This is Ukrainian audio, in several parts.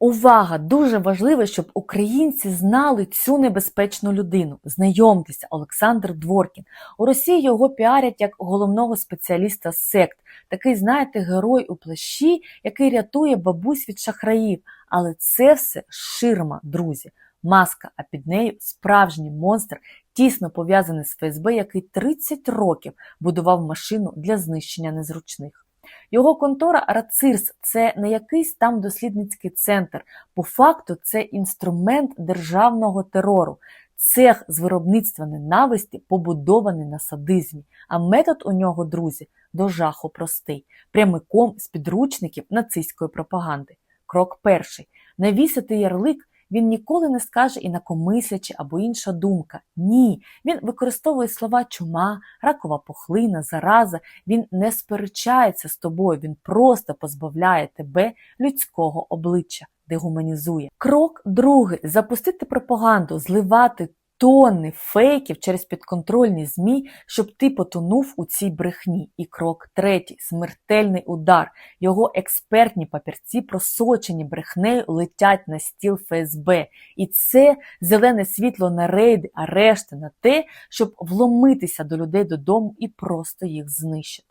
Увага! Дуже важливо, щоб українці знали цю небезпечну людину. Знайомтеся, Олександр Дворкін. У Росії його піарять як головного спеціаліста сект. Такий, знаєте, герой у плащі, який рятує бабусь від шахраїв. Але це все ширма, друзі. Маска, а під нею справжній монстр, тісно пов'язаний з ФСБ, який 30 років будував машину для знищення незручних. Його контора Рацирс це не якийсь там дослідницький центр. По факту це інструмент державного терору, цех з виробництва ненависті, побудований на садизмі. А метод у нього, друзі, до жаху простий, прямиком з підручників нацистської пропаганди. Крок перший: навісити ярлик. Він ніколи не скаже інакомислячі або інша думка. Ні, він використовує слова чума, ракова пухлина, зараза. Він не сперечається з тобою, він просто позбавляє тебе людського обличчя, дегуманізує. Крок другий запустити пропаганду, зливати тонни фейків через підконтрольні ЗМІ, щоб ти потонув у цій брехні. І крок третій смертельний удар. Його експертні папірці, просочені брехнею, летять на стіл ФСБ. І це зелене світло на рейди, арешти, на те, щоб вломитися до людей додому і просто їх знищити.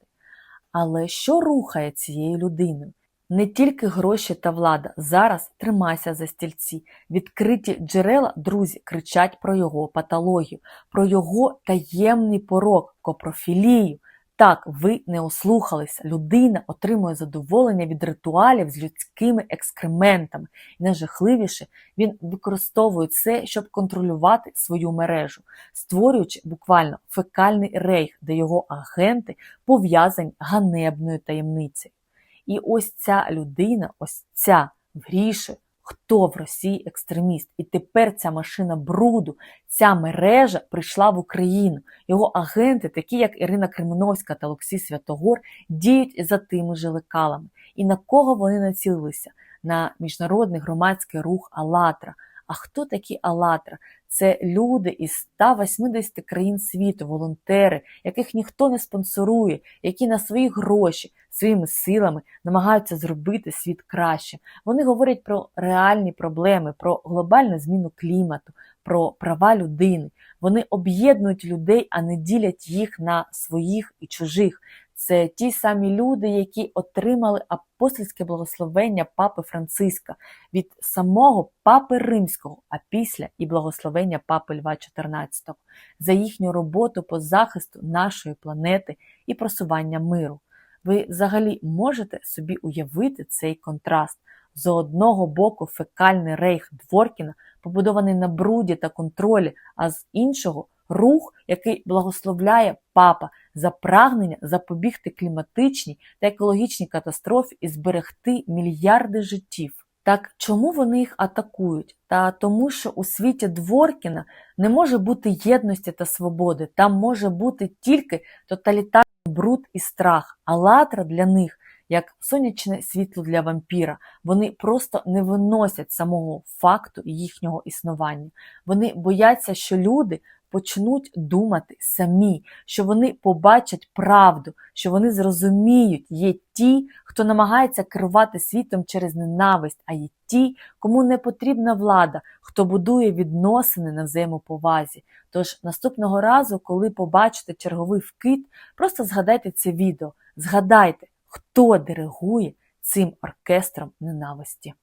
Але що рухає цією людиною? Не тільки гроші та влада. Зараз тримайся за стільці. Відкриті джерела, друзі, кричать про його патологію, про його таємний порок, копрофілію. Так, ви не ослухалися. Людина отримує задоволення від ритуалів з людськими екскрементами. І найжахливіше, він використовує це, щоб контролювати свою мережу, створюючи буквально фекальний рейх, де його агенти пов'язані ганебною таємницею. І ось ця людина, ось ця врішує, хто в Росії екстреміст. І тепер ця машина бруду, ця мережа прийшла в Україну. Його агенти, такі як Ірина Кременовська та Олексій Святогор, діють за тими же лекалами. І на кого вони націлилися? На міжнародний громадський рух «АЛЛАТРА». А хто такі «АЛЛАТРА»? Це люди із 180 країн світу, волонтери, яких ніхто не спонсорує, які на свої гроші, своїми силами намагаються зробити світ кращим. Вони говорять про реальні проблеми, про глобальну зміну клімату, про права людини. Вони об'єднують людей, а не ділять їх на своїх і чужих. Це ті самі люди, які отримали апостольське благословення папи Франциска від самого папи Римського, а після і благословення папи Льва XIV, за їхню роботу по захисту нашої планети і просування миру. Ви взагалі можете собі уявити цей контраст. З одного боку фекальний рейх Дворкіна, побудований на бруді та контролі, а з іншого рух, який благословляє папа за прагнення запобігти кліматичній та екологічній катастрофі і зберегти мільярди життів. Так чому вони їх атакують? Та тому, що у світі Дворкіна не може бути єдності та свободи, там може бути тільки тоталітарний бруд і страх, а латра для них як сонячне світло для вампіра. Вони просто не виносять самого факту їхнього існування. Вони бояться, що люди почнуть думати самі, що вони побачать правду, що вони зрозуміють, є ті, хто намагається керувати світом через ненависть, а є ті, кому не потрібна влада, хто будує відносини на взаємоповазі. Тож наступного разу, коли побачите черговий вкид, просто згадайте це відео, згадайте, хто диригує цим оркестром ненависті.